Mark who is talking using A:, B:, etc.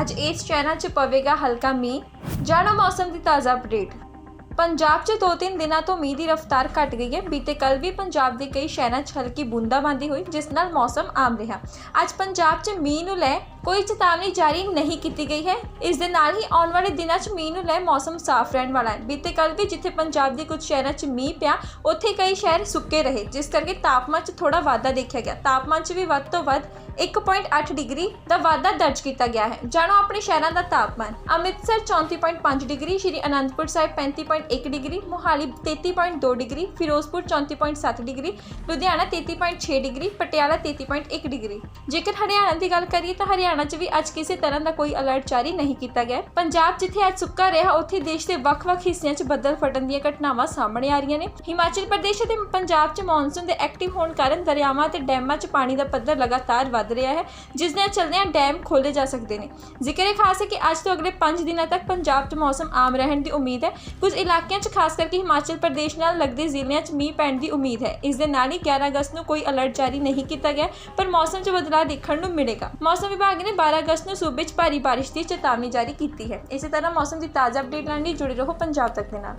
A: ਅੱਜ ਇਸ ਸ਼ਹਿਰਾਂ 'ਚ ਪਵੇਗਾ ਹਲਕਾ ਮੀਂਹ। ਜਾਣੋ ਮੌਸਮ ਦੀ ਤਾਜ਼ਾ ਅਪਡੇਟ ਪੰਜਾਬ 'ਚ ਦੋ ਤਿੰਨ ਦਿਨਾਂ ਤੋਂ ਮੀਂਹ ਦੀ ਰਫ਼ਤਾਰ ਘਟ ਗਈ ਹੈ। ਬੀਤੇ ਕੱਲ ਵੀ ਪੰਜਾਬ ਦੇ ਕਈ ਸ਼ਹਿਰਾਂ 'ਚ ਹਲਕੀ ਬੂੰਦਾਬਾਂਦੀ ਹੋਈ, ਜਿਸ ਨਾਲ ਮੌਸਮ ਆਮ ਰਿਹਾ। ਅੱਜ ਪੰਜਾਬ 'ਚ ਮੀਂਹ ਨੂੰ ਲੈ ਕੋਈ ਚੇਤਾਵਨੀ ਜਾਰੀ ਨਹੀਂ ਕੀਤੀ ਗਈ ਹੈ। ਇਸ ਦੇ ਨਾਲ ਹੀ ਆਉਣ ਵਾਲੇ ਦਿਨਾਂ 'ਚ ਮੀਂਹ ਨੂੰ ਲੈ ਮੌਸਮ ਸਾਫ਼ ਰਹਿਣ ਵਾਲਾ ਹੈ। ਬੀਤੇ ਕੱਲ ਵੀ ਜਿੱਥੇ ਪੰਜਾਬ ਦੇ ਕੁਝ ਸ਼ਹਿਰਾਂ 'ਚ ਮੀਂਹ ਪਿਆ, ਉੱਥੇ ਕਈ ਸ਼ਹਿਰ ਸੁੱਕੇ ਰਹੇ, ਜਿਸ ਕਰਕੇ ਤਾਪਮਾਨ 'ਚ ਥੋੜਾ ਵਾਧਾ ਦੇਖਿਆ ਗਿਆ। ਤਾਪਮਾਨ 'ਚ ਵੀ ਵੱਧ ਤੋਂ ਵੱਧ 1.8 ਡਿਗਰੀ ਦਾ ਵਾਧਾ ਦਰਜ ਕੀਤਾ ਗਿਆ ਹੈ। ਜਾਣੋ ਆਪਣੇ ਸ਼ਹਿਰਾਂ ਦਾ ਤਾਪਮਾਨ। Amritsar 34.5 degree, Shri Anandpur Sahib 35.1 degree, Mohali 33.2 degree, Firozpur 34.7 degree, Ludhiana 33.6 degree, Patiala 33.1 degree. ਜੇਕਰ ਹਰਿਆਣਾ ਦੀ ਗੱਲ ਕਰੀਏ ਤਾਂ ਹਰਿਆਣਾ 'ਚ ਵੀ ਅੱਜ ਕਿਸੇ ਤਰ੍ਹਾਂ ਦਾ ਕੋਈ ਅਲਰਟ ਜਾਰੀ ਨਹੀਂ ਕੀਤਾ ਗਿਆ ਪੰਜਾਬ ਜਿੱਥੇ ਅੱਜ ਸੁੱਕਾ ਰਿਹਾ, ਉੱਥੇ ਦੇਸ਼ ਦੇ ਵੱਖ-ਵੱਖ ਹਿੱਸਿਆਂ 'ਚ ਬੱਦਲ ਫਟਣ ਦੀਆਂ ਘਟਨਾਵਾਂ ਸਾਹਮਣੇ ਆ ਰਹੀਆਂ ਨੇ। ਹਿਮਾਚਲ ਪ੍ਰਦੇਸ਼ ਅਤੇ ਪੰਜਾਬ 'ਚ ਮੌਨਸੂਨ ਦੇ ਐਕਟਿਵ ਹੋਣ ਕਾਰਨ ਦਰਿਆਵਾਂ ਤੇ ਡੈਮਾਂ 'ਚ ਪਾਣੀ ਦਾ ਪੱਧਰ ਲਗਾਤਾਰ ਵੱਧ ਰਿਹਾ ਹੈ, ਜਿਸ ਦੇ ਚੱਲਦਿਆਂ ਡੈਮ ਖੋਲੇ ਜਾ ਸਕਦੇ ਨੇ। ਜ਼ਿਕਰ ਇਹ ਖਾਸ ਹੈ ਕਿ ਅੱਜ ਤੋਂ ਅਗਲੇ 5 ਦਿਨਾਂ ਤੱਕ ਪੰਜਾਬ 'ਚ ਮੌਸਮ ਆਮ ਰਹਿਣ ਦੀ ਉਮੀਦ ਹੈ। ਕੁਝ ਇਲਾਕਿਆਂ 'ਚ ਖਾਸ ਕਰਕੇ ਹਿਮਾਚਲ ਪ੍ਰਦੇਸ਼ ਨਾਲ ਲੱਗਦੇ ਜ਼ਿਲ੍ਹਿਆਂ 'ਚ ਮੀਂਹ ਪੈਣ ਦੀ ਉਮੀਦ ਹੈ। ਇਸ ਦੇ ਨਾਲ ਹੀ 11 ਅਗਸਤ ਨੂੰ ਕੋਈ ਅਲਰਟ ਜਾਰੀ ਨਹੀਂ ਕੀਤਾ ਗਿਆ, ਪਰ ਮੌਸਮ 'ਚ ਬਦਲਾਅ ਦੇਖਣ ਨੂੰ ਮਿਲੇਗਾ। ਮੌਸਮ ਵਿਭਾਗ ਨੇ 12 ਅਗਸਤ ਨੂੰ ਸੂਬੇ 'ਚ ਭਾਰੀ ਬਾਰਿਸ਼ ਦੀ ਚੇਤਾਵਨੀ ਜਾਰੀ ਕੀਤੀ ਹੈ। ਇਸੇ ਤਰ੍ਹਾਂ ਮੌਸਮ ਦੀ ਤਾਜ਼ਾ ਅਪਡੇਟ ਲੈਣ ਲਈ ਜੁੜੇ ਰਹੋ ਪੰਜਾਬ ਤੱਕ ਦੇ ਨਾਲ।